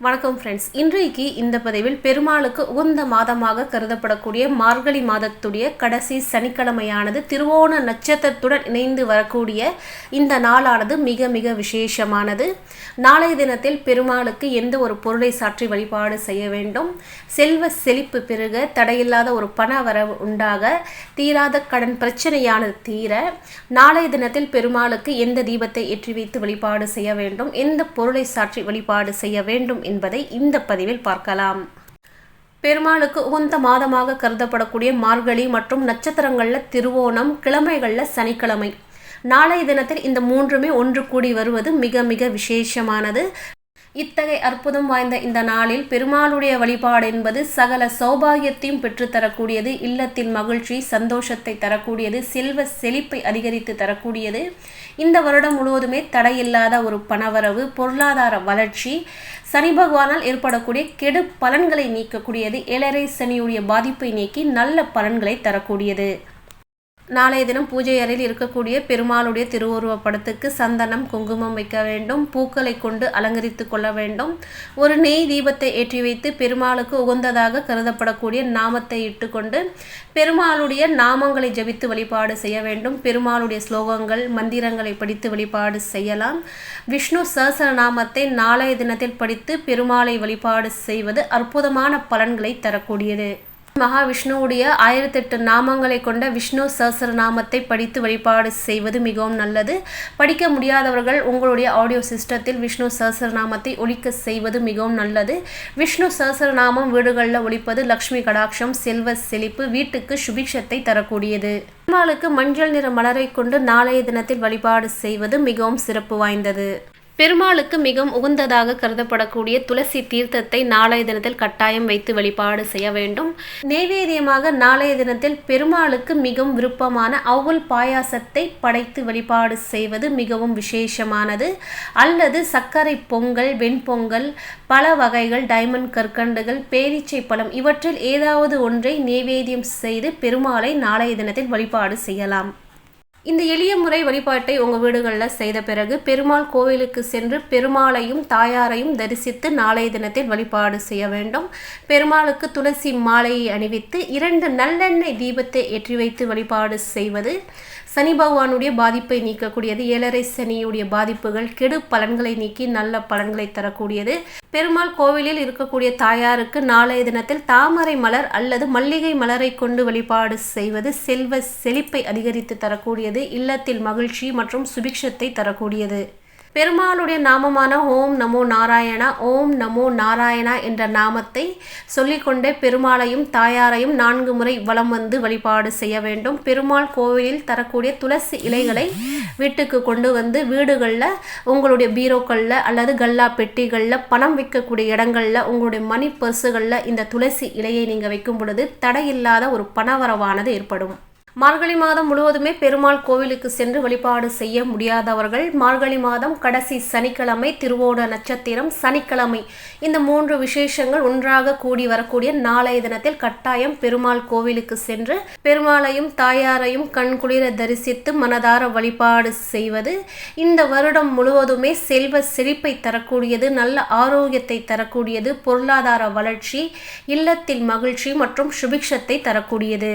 வணக்கம் ஃப்ரெண்ட்ஸ் இன்றைக்கு இந்த பதிவில் பெருமாளுக்கு உகந்த மாதமாக கருதப்படக்கூடிய மார்கழி மாதத்துடைய கடைசி சனிக்கிழமையானது திருவோண நட்சத்திரத்துடன் இணைந்து வரக்கூடிய இந்த நாளானது மிக மிக விசேஷமானது. நாளைய தினத்தில் பெருமாளுக்கு எந்த ஒரு பொருளை சாற்றி வழிபாடு செய்ய வேண்டும். செல்வ செழிப்பு பெருக தடையில்லாத ஒரு பண வரவு உண்டாக தீராத கடன் பிரச்சனையானது தீர நாளைய தினத்தில் பெருமாளுக்கு எந்த தீபத்தை ஏற்றி வைத்து வழிபாடு செய்ய வேண்டும் எந்த பொருளை சாற்றி வழிபாடு செய்ய வேண்டும் என்பதை இந்த பதிவில் பார்க்கலாம். பெருமாளுக்கு உகந்த மாதமாக கருதப்படக்கூடிய மார்கழி மற்றும் நட்சத்திரங்களில் திருவோணம் கிழமைகளில் சனிக்கிழமை. நாளைய தினத்தில் இந்த மூன்றுமே ஒன்று கூடி வருவது மிக மிக விசேஷமானது. இத்தகைய அற்புதம் வாய்ந்த இந்த நாளில் பெருமாளுடைய வழிபாடு என்பது சகல சௌபாகியத்தையும் பெற்றுத்தரக்கூடியது இல்லத்தின் மகிழ்ச்சி சந்தோஷத்தை தரக்கூடியது செல்வ செழிப்பை அதிகரித்து தரக்கூடியது. இந்த வருடம் முழுவதுமே தடையில்லாத ஒரு பணவரவு பொருளாதார வளர்ச்சி சனி பகவானால் ஏற்படக்கூடிய கெடு பலன்களை நீக்கக்கூடியது. ஏழரை சனியுடைய பாதிப்பை நீக்கி நல்ல பலன்களை தரக்கூடியது. நாளைய தினம் பூஜை அறையில் இருக்கக்கூடிய பெருமாளுடைய திருவுருவ படத்துக்கு சந்தனம் குங்குமம் வைக்க வேண்டும் பூக்களை கொண்டு அலங்கரித்து கொள்ள வேண்டும். ஒரு நெய் தீபத்தை ஏற்றி வைத்து பெருமாளுக்கு உகந்ததாக கருதப்படக்கூடிய நாமத்தை இட்டுக்கொண்டு பெருமாளுடைய நாமங்களை ஜபித்து வழிபாடு செய்ய வேண்டும். பெருமாளுடைய ஸ்லோகங்கள் மந்திரங்களை படித்து வழிபாடு செய்யலாம். விஷ்ணு சஹசரநாமத்தை நாளைய தினத்தில் படித்து பெருமாளை வழிபாடு செய்வது அற்புதமான பலன்களை தரக்கூடியது. மகாவிஷ்ணுவுடைய ஆயிரத்தெட்டு நாமங்களை கொண்ட விஷ்ணு சஹசிரநாமத்தை படித்து வழிபாடு செய்வது மிகவும் நல்லது. படிக்க முடியாதவர்கள் உங்களுடைய ஆடியோ சிஸ்டத்தில் விஷ்ணு சஹசிரநாமத்தை ஒழிக்க செய்வது மிகவும் நல்லது. விஷ்ணு சஹசிரநாமம் வீடுகளில் ஒழிப்பது லக்ஷ்மி கடாட்சம் செல்வ செழிப்பு வீட்டுக்கு சுபிக்ஷத்தை தரக்கூடியது. பெருமாளுக்கு மஞ்சள் நிற மலரை கொண்டு நாளைய தினத்தில் வழிபாடு செய்வது மிகவும் சிறப்பு வாய்ந்தது. பெருமாளுக்கு மிகவும் உகந்ததாக கருதப்படக்கூடிய துளசி தீர்த்தத்தை நாளைய தினத்தில் கட்டாயம் வைத்து வழிபாடு செய்ய வேண்டும். நைவேத்தியமாக நாளைய தினத்தில் பெருமாளுக்கு மிகவும் விருப்பமான அவுல் பாயாசத்தை படைத்து வழிபாடு செய்வது மிகவும் விசேஷமானது. அல்லது சர்க்கரை பொங்கல் வெண்பொங்கல் பல வகைகள் டைமண்ட் கற்கண்டுகள் பேரீச்சை பழம் இவற்றில் ஏதாவது ஒன்றை நைவேத்தியம் செய்து பெருமாளை நாளைய தினத்தில் வழிபாடு செய்யலாம். இந்த எளிய முறை வழிபாட்டை உங்கள் வீடுகளில் செய்த பிறகு பெருமாள் கோவிலுக்கு சென்று பெருமாளையும் தாயாரையும் தரிசித்து நாளைய தினத்தில் வழிபாடு செய்ய வேண்டும். பெருமாளுக்கு துளசி மாலையை அணிவித்து இரண்டு நல்லெண்ணெய் தீபத்தை ஏற்றி வைத்து வழிபாடு செய்வது சனி பகவானுடைய பாதிப்பை நீக்கக்கூடியது. ஏழரை சனியுடைய பாதிப்புகள் கெடு பலன்களை நீக்கி நல்ல பலன்களை தரக்கூடியது. பெருமாள் கோவிலில் இருக்கக்கூடிய தாயாருக்கு நாளைய தினத்தில் தாமரை மலர் அல்லது மல்லிகை மலரை கொண்டு வழிபாடு செய்வது செல்வ செழிப்பை அதிகரித்து தரக்கூடியது. இல்லத்தில் மகிழ்ச்சி மற்றும் சுபிக்ஷத்தை தரக்கூடியது. பெருமாளுடைய நாமமான ஓம் நமோ நாராயணா ஓம் நமோ நாராயணா என்ற நாமத்தை சொல்லிக்கொண்டே பெருமாளையும் தாயாரையும் நான்கு முறை வலம் வந்து வழிபாடு செய்ய வேண்டும். பெருமாள் கோவிலில் தரக்கூடிய துளசி இலைகளை வீட்டுக்கு கொண்டு வந்து வீடுகளில் உங்களுடைய பீரோக்களில் அல்லது கல்லா பெட்டிகளில் பணம் வைக்கக்கூடிய இடங்களில் உங்களுடைய மணி பர்சுகளில் இந்த துளசி இலையை நீங்கள் வைக்கும் பொழுது தடையில்லாத ஒரு பணவரவானது ஏற்படும். மார்கழி மாதம் முழுவதுமே பெருமாள் கோவிலுக்கு சென்று வழிபாடு செய்ய முடியாதவர்கள் மார்கழி மாதம் கடைசி சனிக்கிழமை திருவோட நட்சத்திரம் சனிக்கிழமை. இந்த மூன்று விசேஷங்கள் ஒன்றாக கூடி வரக்கூடிய நாளைய தினத்தில் கட்டாயம் பெருமாள் கோவிலுக்கு சென்று பெருமாளையும் தாயாரையும் கண்குளிர தரிசித்து மனதார வழிபாடு செய்வது இந்த வருடம் முழுவதுமே செல்வ செழிப்பை தரக்கூடியது நல்ல ஆரோக்கியத்தை தரக்கூடியது பொருளாதார வளர்ச்சி இல்லத்தில் மகிழ்ச்சி மற்றும் சுபிக்ஷத்தை தரக்கூடியது.